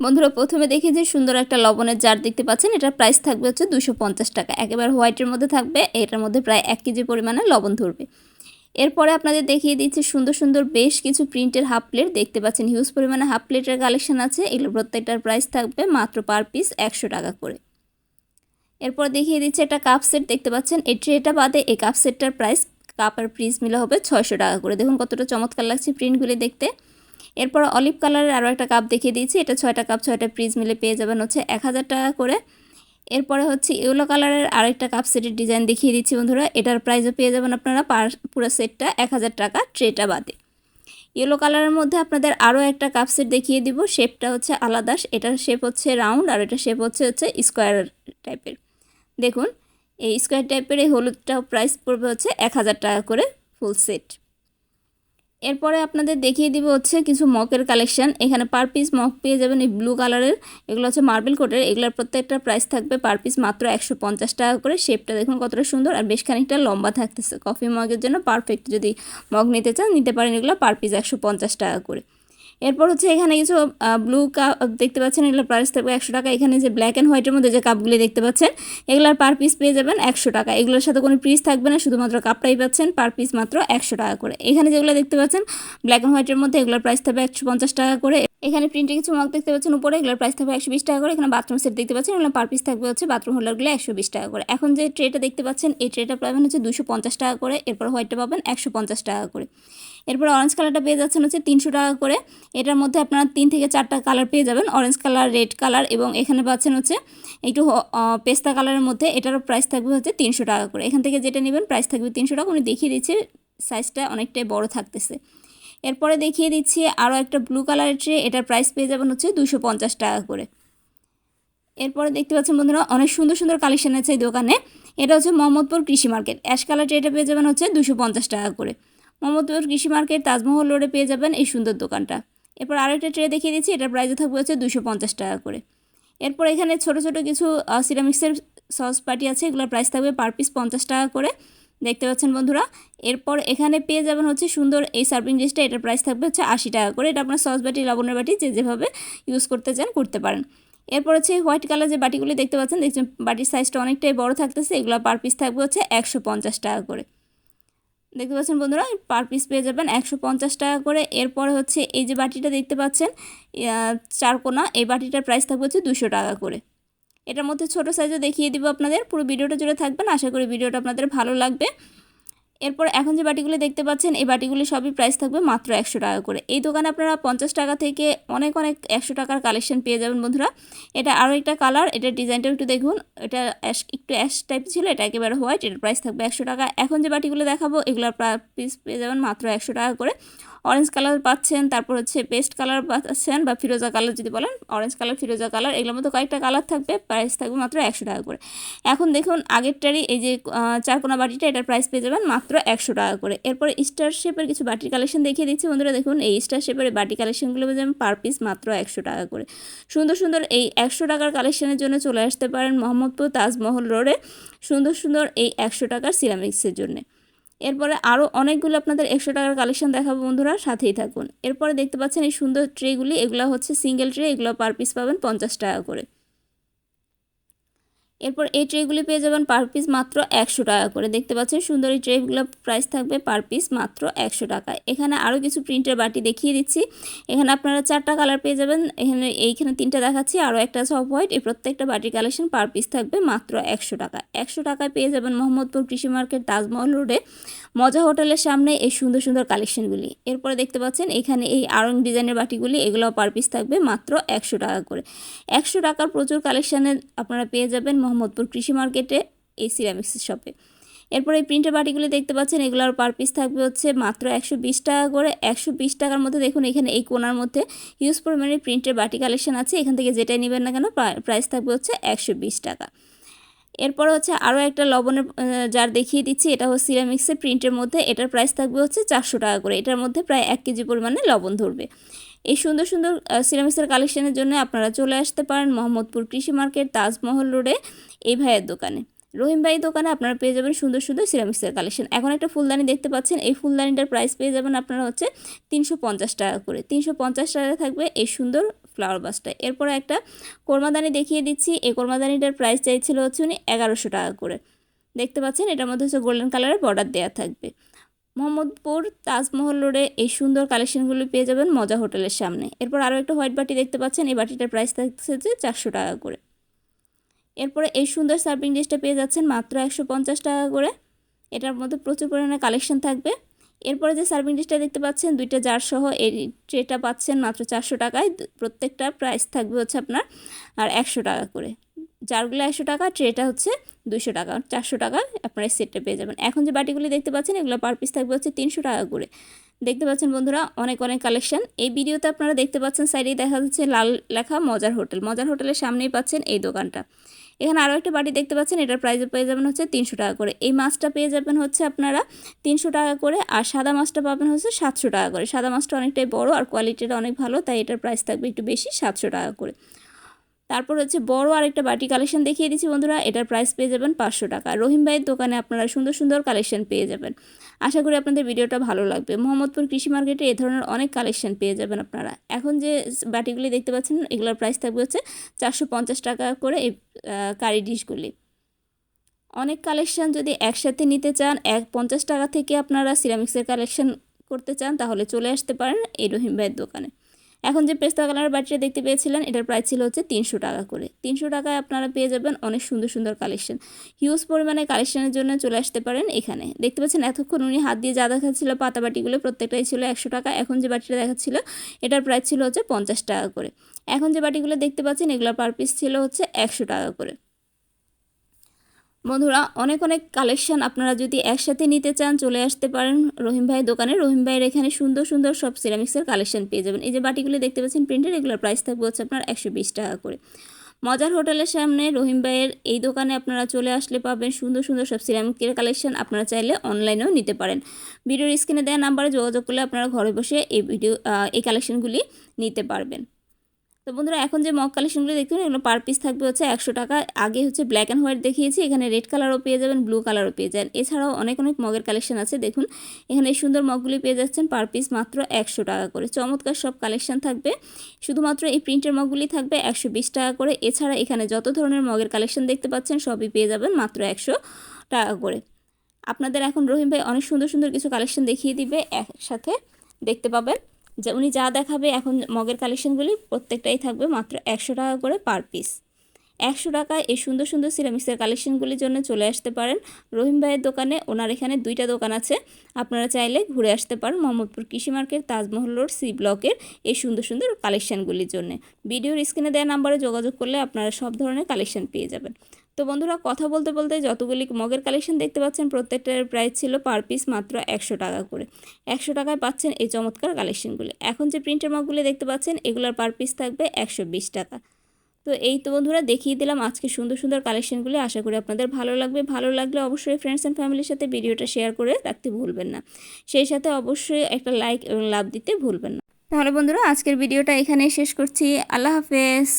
বন্ধুরা, প্রথমে দেখি যে সুন্দর একটা লবণের জার দেখতে পাচ্ছেন। এটার প্রাইস থাকবে হচ্ছে দুশো টাকা। একেবারে হোয়াইটের মধ্যে থাকবে, এটার মধ্যে প্রায় এক কেজি পরিমাণে লবণ ধরবে। এরপরে আপনাদের দেখিয়ে দিচ্ছি সুন্দর সুন্দর বেশ কিছু প্রিন্টের হাফ প্লেট দেখতে পাচ্ছেন হিউজ পরিমাণে হাফ প্লেটের কালেকশন আছে। এগুলো প্রত্যেকটার প্রাইস থাকবে মাত্র পার পিস একশো টাকা করে। এরপর দেখিয়ে দিচ্ছে একটা কাপ সেট দেখতে পাচ্ছেন, এই ট্রেটা বাদে এই কাপ সেটটার প্রাইস কাপ আর পিস মিলে হবে ছয়শো টাকা করে। দেখুন কতটা চমৎকার লাগছে প্রিন্টগুলি দেখতে। এরপর অলিভ কালারের আরও একটা কাপ দেখিয়ে দিয়েছি। এটা ছয়টা কাপ, ছয়টা প্রিজ মিলে পেয়ে যাবেন হচ্ছে এক হাজার টাকা করে। এরপরে হচ্ছে ইয়েলো কালারের আরেকটা কাপ সেটের ডিজাইন দেখিয়ে দিচ্ছি বন্ধুরা। এটার প্রাইসও পেয়ে যাবেন আপনারা পার, পুরো সেটটা এক হাজার টাকা ট্রেটা বাদে। ইয়েলো কালারের মধ্যে আপনাদের আরও একটা কাপ সেট দেখিয়ে দিব। শেপটা হচ্ছে আলাদা, এটার শেপ হচ্ছে রাউন্ড আর এটা শেপ হচ্ছে হচ্ছে স্কোয়ার টাইপের। দেখুন, এই স্কোয়ার টাইপের এই হলুদটাও প্রাইস পড়বে হচ্ছে এক হাজার টাকা করে ফুল সেট। এরপরে আপনাদের দেখিয়ে দিব হচ্ছে কিছু মকের কালেকশন। এখানে পার পিস মক পেয়ে যাবেন এই ব্লু কালারের এগুলো হচ্ছে মার্বেল কোটের এগুলোর প্রত্যেকটা প্রাইস থাকবে পার পিস মাত্র একশো পঞ্চাশ টাকা করে। শেপটা দেখুন কতটা সুন্দর আর বেশ খানিকটা লম্বা থাকতেছে। কফি মগের জন্য পারফেক্ট যদি মগ নিতে চান, নিতে পারেন এগুলো পার পিস একশো পঞ্চাশ টাকা করে। এরপর হচ্ছে এখানে কিছু ব্লু কাপ দেখতে পাচ্ছেন, এগুলোর প্রাইস থাকবে একশো টাকা। এখানে যে ব্ল্যাক অ্যান্ড হোয়াইটের মধ্যে যে কাপগুলি দেখতে পাচ্ছেন, এগুলোর পার পিস পেয়ে যাবেন একশো টাকা। এগুলোর সাথে কোনো পিস থাকবে না, শুধুমাত্র কাপটাই পাচ্ছেন পার পিস মাত্র একশো টাকা করে। এখানে যেগুলো দেখতে পাচ্ছেন ব্ল্যাক অ্যান্ড হোয়াইটের মধ্যে এগুলোর প্রাইস থাকবে একশো পঞ্চাশ টাকা করে। এখানে প্রিন্টে কিছু মগ দেখতে পাচ্ছেন, উপরে এগুলোর প্রাইস থাকবে একশো বিশ টাকা করে। এখানে বাথরুম সেট দেখতে পাচ্ছেন এগুলো পার পিস থাকবে হচ্ছে বাথরুম হোল্ডারগুলো একশো বিশ টাকা করে। এখন যে ট্রেটা দেখতে পাচ্ছেন, এই ট্রেটা পাবেন হচ্ছে দুশো পঞ্চাশ টাকা করে। এরপর হোয়াইটটা পাবেন একশো পঞ্চাশ টাকা করে। এরপর অরেঞ্জ কালারটা পেয়ে যাচ্ছেন হচ্ছে তিনশো টাকা করে। এটার মধ্যে আপনারা তিন থেকে চারটা কালার পেয়ে যাবেন। অরেঞ্জ কালার রেড কালার এবং এখানে পাচ্ছেন হচ্ছে একটু পেস্তা কালারের মধ্যে এটারও প্রাইস থাকবে হচ্ছে তিনশো টাকা করে। এখান থেকে যেটা নেবেন প্রাইস থাকবে তিনশো টাকা। উনি দেখিয়ে দিচ্ছে সাইজটা অনেকটাই বড় থাকতেছে। এরপরে দেখিয়ে দিচ্ছি আরও একটা ব্লু কালারের ট্রে এটার প্রাইস পেয়ে যাবেন হচ্ছে দুশো পঞ্চাশ টাকা করে। এরপরে দেখতে পাচ্ছেন বন্ধুরা, অনেক সুন্দর সুন্দর কালেকশন আছে এই দোকানে। এটা হচ্ছে মোহাম্মদপুর কৃষি মার্কেট অ্যাশ কালার ট্রেটা পেয়ে যাবেন হচ্ছে দুশো পঞ্চাশ টাকা করে। মোহাম্মদপুর কৃষি মার্কেট তাজমহল রোডে পেয়ে যাবেন এই সুন্দর দোকানটা। এরপর আরেকটা ট্রে দেখিয়ে দিচ্ছি, এটার প্রাইসও থাকবে হচ্ছে দুশো পঞ্চাশ টাকা করে। এরপর এখানে ছোট ছোট কিছু সিরামিক্সের সস পাটি আছে, এগুলোর প্রাইস থাকবে পার পিস পঞ্চাশ টাকা করে। দেখতে পাচ্ছেন বন্ধুরা, এরপর এখানে পেয়ে যাবেন হচ্ছে সুন্দর এই সার্ভিং ডিশটা এটার প্রাইস থাকবে হচ্ছে আশি টাকা করে। এটা আপনার সস বাটি, লবণের বাটি, যে যেভাবে ইউজ করতে চান, করতে পারেন। এরপর হচ্ছে হোয়াইট কালার যে বাটিগুলি দেখতে পাচ্ছেন, দেখছেন বাটির সাইজটা অনেকটাই বড় থাকতেছে, এগুলো পার পিস থাকবে হচ্ছে একশো পঞ্চাশ টাকা করে। দেখতে পাচ্ছেন বন্ধুরা পার পিস পেয়ে যাবেন একশো পঞ্চাশ টাকা করে। এরপরে হচ্ছে এই যে বাটিটা দেখতে পাচ্ছেন চারকোনা এই বাটিটার প্রাইস থাকবে হচ্ছে দুশো টাকা করে। এটার মধ্যে ছোটো সাইজও দেখিয়ে দিব আপনাদের, পুরো ভিডিওটা জুড়ে থাকবেন। আশা করি ভিডিওটা আপনাদের ভালো লাগবে। এরপর এখন যে বাটিগুলি দেখতে পাচ্ছেন, এই বাটিগুলি সবই প্রাইস থাকবে মাত্র একশো টাকা করে। এই দোকানে আপনারা পঞ্চাশ টাকা থেকে অনেক অনেক একশো টাকার কালেকশন পেয়ে যাবেন বন্ধুরা। এটা আরও একটা কালার এটার ডিজাইনটাও একটু দেখুন। এটা অ্যাশ একটু অ্যাশ টাইপ ছিল, এটা একেবারে হোয়াইট এটার প্রাইস থাকবে একশো টাকা। এখন যে বাটিগুলো দেখাবো, এগুলোর পিস পেয়ে যাবেন মাত্র একশো টাকা করে। অরেঞ্জ কালার পাচ্ছেন, তারপর হচ্ছে পেস্ট কালার পাচ্ছেন বা ফিরোজা কালার যদি বলেন অরেঞ্জ কালার ফিরোজা কালার এগুলোর মধ্যে কয়েকটা কালার থাকবে প্রাইস থাকবে মাত্র একশো টাকা করে। এখন দেখুন আগেরটারই এই যে চারকোনা বাটিটা, এটার প্রাইস পেয়ে যাবেন মাত্র একশো টাকা করে। এরপরে স্টার শেপের কিছু বাটির কালেকশন দেখিয়ে দিচ্ছি বন্ধুরা, দেখুন এই স্টার শেপের বাটি কালেকশনগুলো পেয়ে যাবেন পার পিস মাত্র একশো টাকা করে। সুন্দর সুন্দর এই একশো টাকার কালেকশনের জন্য চলে আসতে পারেন মোহাম্মদপুর তাজমহল রোডে সুন্দর সুন্দর এই একশো টাকার সিরামিক্সের জন্যে। এরপরে আরও অনেকগুলো আপনাদের একশো টাকার কালেকশন দেখাবো বন্ধুরা, সাথেই থাকুন। এরপরে দেখতে পাচ্ছেন এই সুন্দর ট্রেগুলি এগুলো হচ্ছে সিঙ্গেল ট্রে এগুলো পার পিস পাবেন পঞ্চাশ টাকা করে। এরপর এই ট্রেগুলি পেয়ে যাবেন পার পিস মাত্র একশো টাকা করে। দেখতে পাচ্ছেন সুন্দর এই ট্রেগুলো প্রাইস থাকবে পার পিস মাত্র একশো টাকা। এখানে আরও কিছু প্রিন্টের বাটি দেখিয়ে দিচ্ছি। এখানে আপনারা চারটা কালার পেয়ে যাবেন। এখানে এইখানে তিনটা দেখাচ্ছি আরও একটা সফ হোয়াইট এই প্রত্যেকটা বাটির কালেকশন পার পিস থাকবে মাত্র একশো টাকা। একশো টাকায় পেয়ে যাবেন মোহাম্মদপুর কৃষি মার্কেট তাজমহল রোডে মজা হোটেলের সামনে এই সুন্দর সুন্দর কালেকশনগুলি এরপরে দেখতে পাচ্ছেন এখানে এই আরং ডিজাইনের বাটিগুলি এগুলো পার পিস থাকবে মাত্র একশো টাকা করে। একশো টাকার প্রচুর কালেকশানে আপনারা পেয়ে যাবেন মোহাম্মদপুর কৃষি মার্কেটে এই সিরামিক্স শপে এরপর এই প্রিন্টের বাটিগুলি দেখতে পাচ্ছেন, এগুলোর পার পিস থাকবে হচ্ছে মাত্র একশো বিশ টাকা করে। একশো বিশ টাকার মধ্যে দেখুন এখানে এই কোনার মধ্যে হিউজ পরিমাণে প্রিন্টের বাটি কালেকশন আছে। এখান থেকে যেটাই নেবেন না কেন প্রাইস থাকবে হচ্ছে একশো বিশ টাকা। এরপর হচ্ছে আরও একটা লবণের জার দেখিয়ে দিচ্ছি, এটা হচ্ছে সিরামিক্সের প্রিন্টের মধ্যে, এটার প্রাইস থাকবে হচ্ছে চারশো টাকা করে। এটার মধ্যে প্রায় এক কেজি পরিমাণে লবণ ধরবে। এই সুন্দর সুন্দর সিরামিক্সের কালেকশনের জন্য আপনারা চলে আসতে পারেন মোহাম্মদপুর কৃষি মার্কেট, তাজমহল রোডে এই ভাইয়ের দোকানে। রহিম ভাই দোকানে আপনারা পেয়ে যাবেন সুন্দর সুন্দর সিরামিক্সের কালেকশন। এখন একটা ফুলদানি দেখতে পাচ্ছেন, এই ফুলদানিটার প্রাইস পেয়ে যাবেন আপনারা হচ্ছে তিনশো পঞ্চাশ টাকা করে। তিনশো পঞ্চাশ টাকা থাকবে এই সুন্দর ফ্লাওয়ার বাসটা এরপরে একটা কোরমাদানি দেখিয়ে দিচ্ছি, এই কোরমাদানিটার প্রাইস চাইছিল হচ্ছে উনি এগারোশো টাকা করে। দেখতে পাচ্ছেন, এটার মধ্যে হচ্ছে গোল্ডেন কালারের বর্ডার দেওয়া থাকবে। মোহাম্মদপুর তাজমহল রোডে এই সুন্দর কালেকশনগুলো পেয়ে যাবেন মজা হোটেলের সামনে। এরপর আরও একটা হোয়াইট বাটি দেখতে পাচ্ছেন। এই বাটিটার প্রাইস থাকছে যে চারশো টাকা করে। এরপরে এই সুন্দর সার্ভিং ডিশটা পেয়ে যাচ্ছেন মাত্র একশো পঞ্চাশ টাকা করে। এটার মধ্যে প্রচুর পরিমাণে কালেকশন থাকবে। এরপরে যে সার্ভিং ডিশটা দেখতে পাচ্ছেন, দুইটা জার সহ এই ট্রেটা পাচ্ছেন মাত্র চারশো টাকায়। প্রত্যেকটা প্রাইস থাকবে হচ্ছে আপনার আর একশো টাকা করে। জারগুলো একশো টাকা, ট্রেটা হচ্ছে দুশো টাকা, চারশো টাকা আপনারা সেটটা পেয়ে যাবেন। এখন যে বাটিগুলি দেখতে পাচ্ছেন, এগুলো পার পিস থাকবে হচ্ছে তিনশো টাকা করে। দেখতে পাচ্ছেন বন্ধুরা, অনেক অনেক কালেকশন এই ভিডিওতে আপনারা দেখতে পাচ্ছেন সাইডেই দেখা যাচ্ছে লাল লেখা মজার হোটেল। মজার হোটেলের সামনেই পাচ্ছেন এই দোকানটা। এখানে আরও একটা বাটি দেখতে পাচ্ছেন, এটার প্রাইস পেয়ে যাবেন হচ্ছে তিনশো টাকা করে। এই মাছটা পেয়ে যাবেন হচ্ছে আপনারা তিনশো টাকা করে আর সাদা মাছটা পাবেন হচ্ছে সাতশো টাকা করে। সাদা মাছটা অনেকটাই বড় আর কোয়ালিটিটা অনেক ভালো, তাই এটার প্রাইস থাকবে একটু বেশি, সাতশো টাকা করে। তারপর হচ্ছে বড় আরেকটা বাটি কালেকশন দেখিয়ে দিচ্ছি বন্ধুরা, এটার প্রাইস পেয়ে যাবেন পাঁচশো টাকা। রহিম ভাইয়ের দোকানে আপনারা সুন্দর সুন্দর কালেকশন পেয়ে যাবেন। আশা করি আপনাদের ভিডিওটা ভালো লাগবে। মোহাম্মদপুর কৃষি মার্কেটে এ ধরনের অনেক কালেকশন পেয়ে যাবেন আপনারা। এখন যে বাটিগুলি দেখতে পাচ্ছেন, এগুলোর প্রাইস থাকবে হচ্ছে চারশো পঞ্চাশ টাকা করে এই কারি ডিশগুলি। অনেক কালেকশন যদি একসাথে নিতে চান, এক পঞ্চাশ টাকা থেকে আপনারা সিরামিক্সের কালেকশন করতে চান, তাহলে চলে আসতে পারেন এই রহিম ভাইয়ের দোকানে। এখন যে পেস্তা কালারের বাটিটা দেখতে পেয়েছিলেন, এটার প্রাইস ছিল হচ্ছে তিনশো টাকা করে। তিনশো টাকায় আপনারা পেয়ে যাবেন অনেক সুন্দর সুন্দর কালেকশন হিউজ পরিমাণে কালেকশনের জন্য চলে আসতে পারেন এখানে। দেখতে পাচ্ছেন এতক্ষণ উনি হাত দিয়ে যা দেখাচ্ছিল পাতা বাটিগুলো প্রত্যেকটাই ছিল একশো টাকা। এখন যে বাটিটা দেখাচ্ছিল, এটার প্রাইস ছিল হচ্ছে পঞ্চাশ টাকা করে। এখন যে বাটিগুলো দেখতে পাচ্ছেন, এগুলো পার পিস ছিল হচ্ছে একশো টাকা করে। বন্ধুরা, অনেক অনেক কালেকশন আপনারা যদি একসাথে নিতে চান, চলে আসতে পারেন রহিম ভাইয়ের দোকানে। রহিম ভাইয়ের এখানে সুন্দর সুন্দর সব সিরামিক্সের কালেকশন পেয়ে যাবেন। এই যে বাটিগুলো দেখতে পাচ্ছেন প্রিন্টের এগুলোর প্রাইস থাকবে হচ্ছে আপনার একশো বিশ টাকা করে। মজার হোটেলের সামনে রহিম ভাইয়ের এই দোকানে আপনারা চলে আসলে পাবেন সুন্দর সুন্দর সব সিরামিকের কালেকশন আপনারা চাইলে অনলাইনেও নিতে পারেন। ভিডিওর স্ক্রিনে দেওয়া নাম্বারে যোগাযোগ করলে আপনারা ঘরে বসে এই ভিডিও এই কালেকশনগুলি নিতে পারবেন। তো বন্ধুরা, এখন যে মগ কালেকশনগুলো দেখতে এগুলো পার পিস থাকবে হচ্ছে একশো টাকা। আগে হচ্ছে ব্ল্যাক অ্যান্ড হোয়াইট দেখিয়েছি, এখানে রেড কালারও পেয়ে যাবেন ব্লু কালারও পেয়ে যাবেন। এছাড়াও অনেক অনেক মগের কালেকশন আছে, দেখুন। এখানে এই সুন্দর মগগুলি পেয়ে যাচ্ছেন পার পিস মাত্র একশো টাকা করে। চমৎকার সব কালেকশন থাকবে। শুধুমাত্র এই প্রিন্টের মগগুলি থাকবে একশো বিশ টাকা করে। এছাড়া এখানে যত ধরনের মগের কালেকশন দেখতে পাচ্ছেন, সবই পেয়ে যাবেন মাত্র একশো টাকা করে। আপনাদের এখন রহিম ভাই অনেক সুন্দর সুন্দর কিছু কালেকশন দেখিয়ে দিবে, একসাথে দেখতে পাবেন। যে উনি যা দেখাবে এখন মগের কালেকশনগুলি প্রত্যেকটাই থাকবে মাত্র একশো টাকা করে পার পিস। একশো টাকায় এই সুন্দর সুন্দর সিরামিক্সের কালেকশনগুলির জন্য চলে আসতে পারেন। রহিম ভাইয়ের দোকানে ওনার এখানে দুইটা দোকান আছে। আপনারা চাইলে ঘুরে আসতে পারেন মোহাম্মদপুর কৃষি মার্কেট, তাজমহল রোড, সি ব্লকের এই সুন্দর সুন্দর কালেকশানগুলির জন্য। ভিডিওর স্ক্রিনে দেওয়া নাম্বারে যোগাযোগ করলে আপনারা সব ধরনের কালেকশন পেয়ে যাবেন। তো বন্ধুরা কথা বলতে বলতে যতগুলি মগের কালেকশন দেখতে পাচ্ছেন, প্রত্যেকটার প্রাইস ছিল পার পিস মাত্র একশো টাকা করে। একশো টাকায় পাচ্ছেন এই চমৎকার কালেকশনগুলি। এখন যে প্রিন্টের মগগুলি দেখতে পাচ্ছেন, এগুলোর পার পিস থাকবে একশো বিশ টাকা। তো এই তো বন্ধুরা, দেখিয়ে দিলাম আজকে সুন্দর সুন্দর কালেকশনগুলি। আশা করি আপনাদের ভালো লাগবে। ভালো লাগলে অবশ্যই ফ্রেন্ডস অ্যান্ড ফ্যামিলির সাথে ভিডিওটা শেয়ার করে রাখতে ভুলবেন না। সেই সাথে অবশ্যই একটা লাইক এবং লাভ দিতে ভুলবেন না। তাহলে বন্ধুরা, আজকের ভিডিওটা এখানেই শেষ করছি। আল্লাহ হাফেজ।